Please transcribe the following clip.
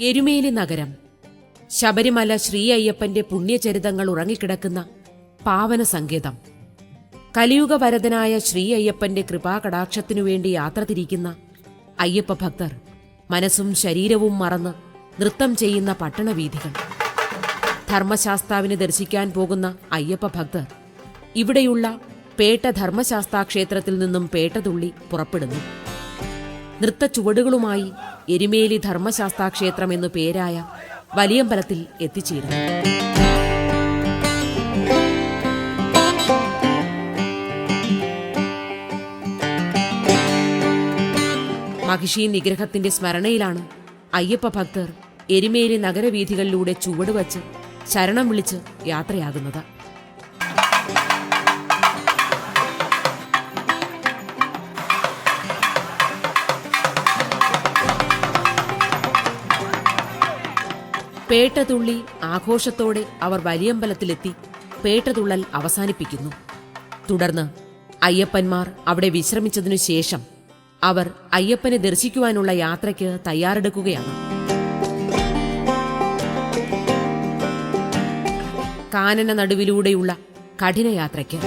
എരുമേലി നഗരം. ശബരിമല ശ്രീ അയ്യപ്പന്റെ പുണ്യചരിതങ്ങൾ ഉറങ്ങിക്കിടക്കുന്ന പാവന സങ്കേതം. കലിയുഗ വരതനായ ശ്രീ അയ്യപ്പന്റെ കൃപാകടാക്ഷത്തിനു വേണ്ടി യാത്ര തിരിക്കുന്ന അയ്യപ്പ ഭക്തർ മനസ്സും ശരീരവും മറന്ന് നൃത്തം ചെയ്യുന്ന പട്ടണവീഥികൾ. ധർമ്മശാസ്താവിനെ ദർശിക്കാൻ പോകുന്ന അയ്യപ്പ ഭക്തർ ഇവിടെയുള്ള പേട്ട ധർമ്മശാസ്താ ക്ഷേത്രത്തിൽ നിന്നും പേട്ടതുള്ളി പുറപ്പെടുന്നു. നൃത്തച്ചുവടുകളുമായി എരുമേലി ധർമ്മശാസ്താക്ഷേത്രം എന്നു പേരായ വലിയമ്പലത്തിൽ എത്തിച്ചേരുന്നു. മഹിഷി നിഗ്രഹത്തിന്റെ സ്മരണയിലാണ് അയ്യപ്പ ഭക്തർ എരുമേലി നഗരവീഥികളിലൂടെ ചുവടുവച്ച് ശരണം വിളിച്ച് യാത്രയാകുന്നത്. പേട്ടതുള്ളി ആഘോഷത്തോടെ അവർ വലിയമ്പലത്തിലെത്തി പേട്ടതുള്ളൽ അവസാനിപ്പിക്കുന്നു. തുടർന്ന് അയ്യപ്പന്മാർ അവിടെ വിശ്രമിച്ചതിനു ശേഷം അവർ അയ്യപ്പനെ ദർശിക്കുവാനുള്ള യാത്രയ്ക്ക് തയ്യാറെടുക്കുകയാണ്. കാനന നടുവിലൂടെയുള്ള കഠിനയാത്രയ്ക്ക്